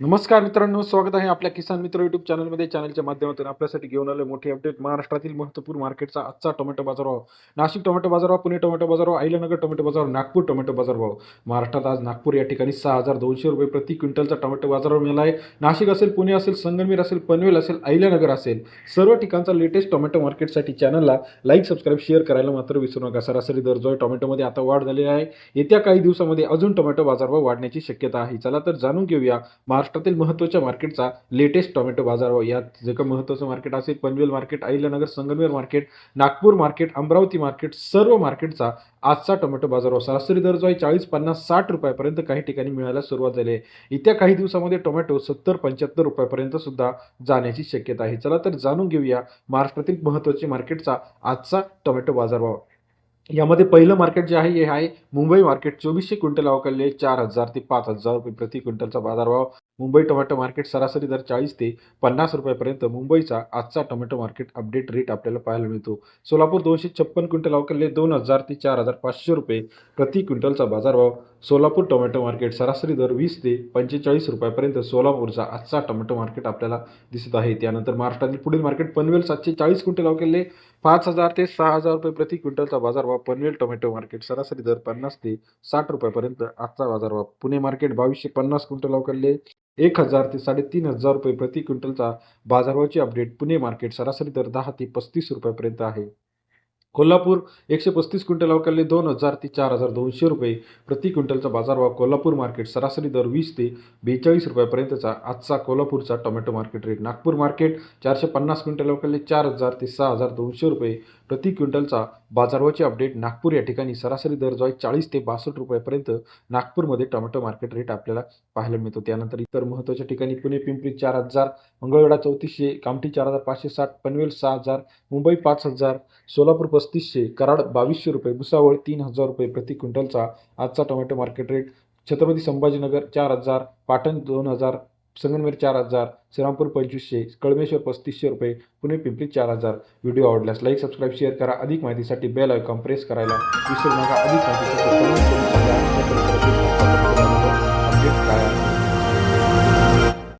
नमस्कार मित्रांनो स्वागत आहे आपल्या किसान मित्र युट्यूब चॅनलमध्ये चॅनलच्या माध्यमातून आपल्यासाठी घेऊन आले मोठी अपडेट महाराष्ट्रातील महत्त्वपूर्ण मार्केटचा आजचा टोमॅटो बाजारभाव. नाशिक टोमॅटो बाजारभाव पुणे टोमॅटो बाजारभाव अहिल्यानगर टोमॅटो बाजार नागपूर टोमॅटो बाजारभाव. महाराष्ट्रात आज नागपूर या ठिकाणी सहा हजार दोनशे रुपये प्रति क्विंटलचा टोमॅटो बाजारभाव मिळाला आहे नाशिक असेल पुणे असेल संगमनेर असेल पनवेल असेल अहिल्यानगर असेल सर्व ठिकाणचा लेटेस्ट टोमॅटो मार्केटसाठी चॅनलला लाईक सबस्क्राईब शेअर करायला मात्र विसरू नका. सरासरी दर जो आहे टोमॅटोमध्ये आता वाढ झालेली आहे. येत्या काही दिवसामध्ये अजून टोमॅटो बाजारभाव वाढण्याची शक्यता आहे. चला तर जाणून घेऊया महाराष्ट्रातील महत्त्वाच्या मार्केटचा लेटेस्ट टोमॅटो बाजारभाव यात जे काही महत्त्वाचं मार्केट असेल Panvel market Ahilyanagar Sangamner market Nagpur market Amravati market सर्व मार्केटचा आजचा टोमॅटो बाजारभाव हो, सरासरी दर जो आहे चाळीस पन्नास साठ रुपयापर्यंत काही ठिकाणी मिळायला सुरुवात झाली आहे. येत्या काही दिवसामध्ये टोमॅटो सत्तर पंच्याहत्तर रुपयापर्यंत सुद्धा जाण्याची शक्यता आहे. चला तर जाणून घेऊया महाराष्ट्रातील महत्त्वाचे मार्केटचा आजचा टोमॅटो बाजारभाव हो, यामध्ये पहिलं मार्केट जे आहे हे आहे मुंबई मार्केट चोवीसशे क्विंटल अवकाळले चार हजार ते पाच हजार रुपये प्रति क्विंटलचा बाजारभाव हो, मुंबई टोमॅटो मार्केट सरासरी दर चाळीस ते पन्नास रुपयापर्यंत मुंबईचा आजचा टोमॅटो मार्केट अपडेट रेट आपल्याला पाहायला मिळतो. सोलापूर दोनशे छप्पन क्विंटल अवकलले दोन हजार ते चार हजार पाचशे रुपये प्रति क्विंटलचा बाजारभाव सोलापूर टोमॅटो मार्केट सरासरी दर वीस ते पंचेचाळीस रुपयापर्यंत सोलापूरचा आजचा टोमॅटो मार्केट आपल्याला दिसत आहे. त्यानंतर महाराष्ट्रातील पुढील मार्केट पनवेल सातशे चाळीस क्विंटल अवकाळले पाच हजार ते सहा हजार रुपये प्रति क्विंटलचा बाजारभाव पनवेल टोमॅटो मार्केट सरासरी दर पन्नास ते साठ रुपयापर्यंत आजचा बाजारभाव. पुणे मार्केट बावीसशे पन्नास क्विंटल अवकाळले एक हजार ते साडेतीन हजार रुपये प्रति क्विंटलचा बाजारभावाची अपडेट पुणे मार्केट सरासरी दर दहा ते पस्तीस रुपयापर्यंत आहे. कोल्हापूर एकशे पस्तीस क्विंटल अवकाळले दोन हजार ते चार हजार दोनशे रुपये प्रति क्विंटलचा बाजारभाव कोल्हापूर मार्केट सरासरी दर वीस ते बेचाळीस रुपयापर्यंतचा. आजचा कोल्हापूरचा tomato market rate Nagpur market चारशे पन्नास क्विंटल अवकाळले चार हजार ते सहा हजार दोनशे रुपये प्रति क्विंटलचा बाजारभावाचे अपडेट नागपूर या ठिकाणी सरासरी दर जो आहे चाळीस ते बासष्ट रुपयापर्यंत नागपूरमध्ये टोमॅटो मार्केट रेट आपल्याला पाहायला मिळतो. त्यानंतर इतर महत्त्वाच्या ठिकाणी पुणे पिंपरी चार हजार मंगळवेढा चौतीसशे कामठी चार हजार पाचशे साठ पनवेल सहा हजार मुंबई पाच हजार सोलापूर पस्तीसशे कराड बावीसशे रुपये भुसावळ तीन हजार रुपये प्रति क्विंटलचा आजचा tomato market rate Chhatrapati Sambhajinagar चार हजार पाटण दोन हजार संगमनेर चार हजार श्रीरामपूर पंचवीसशे कळमेश्वर पस्तीसशे रुपये पुणे पिंपरी चार हजार. व्हिडिओ आवडल्यास लाईक सबस्क्राईब शेअर करा. अधिक माहितीसाठी बेल आयकॉन प्रेस करायला विसरू नका. अधिक माहितीसाठी